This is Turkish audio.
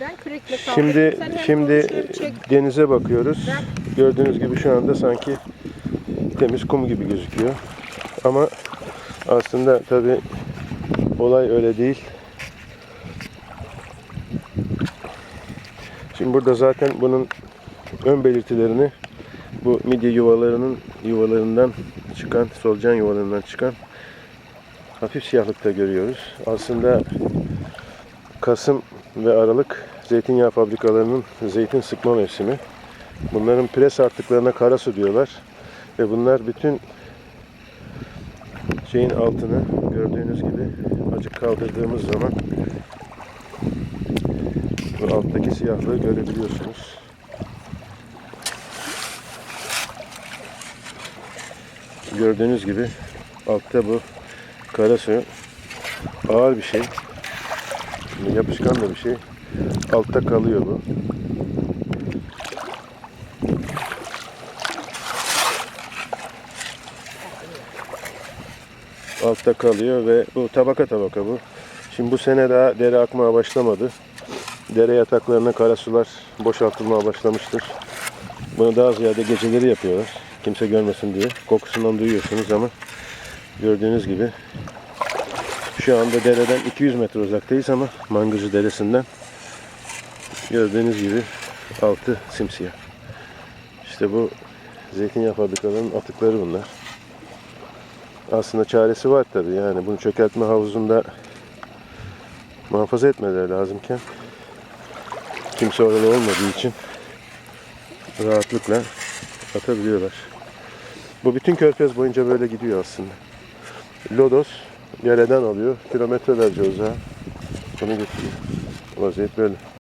Ben kürekle. Şimdi şimdi denize bakıyoruz. Gördüğünüz gibi şu anda sanki temiz kum gibi gözüküyor. Ama aslında tabi olay öyle değil. Şimdi burada zaten bunun ön belirtilerini bu midye yuvalarının yuvalarından çıkan, solucan yuvalarından çıkan hafif siyahlıkta görüyoruz. Aslında Kasım ve Aralık zeytinyağı fabrikalarının zeytin sıkma mevsimi. Bunların pres artıklarına kara su diyorlar. Ve bunlar bütün şeyin altını gördüğünüz gibi acık kaldırdığımız zaman bu alttaki siyahlığı görebiliyorsunuz. Gördüğünüz gibi altta bu kara su ağır bir şey. Yapışkan da bir şey. Altta kalıyor bu. Altta kalıyor ve bu tabaka tabaka bu. Şimdi bu sene daha dere akmaya başlamadı. Dere yataklarına kara sular boşaltılmaya başlamıştır. Bunu daha ziyade geceleri yapıyorlar. Kimse görmesin diye. Kokusundan duyuyorsunuz ama gördüğünüz gibi şu anda dereden 200 metre uzaktayız ama Mangıcı Deresi'nden gördüğünüz gibi altı simsiyah. İşte bu zeytinyağı fabrikalarının atıkları bunlar. Aslında çaresi var tabi yani bunu çökertme havuzunda muhafaza etmeleri lazımken kimse orada olmadığı için rahatlıkla atabiliyorlar. Bu bütün körfez boyunca böyle gidiyor aslında. Lodos yereden alıyor. Kilometrelerce uzağa bunu götürüyor. Vaziyet böyle.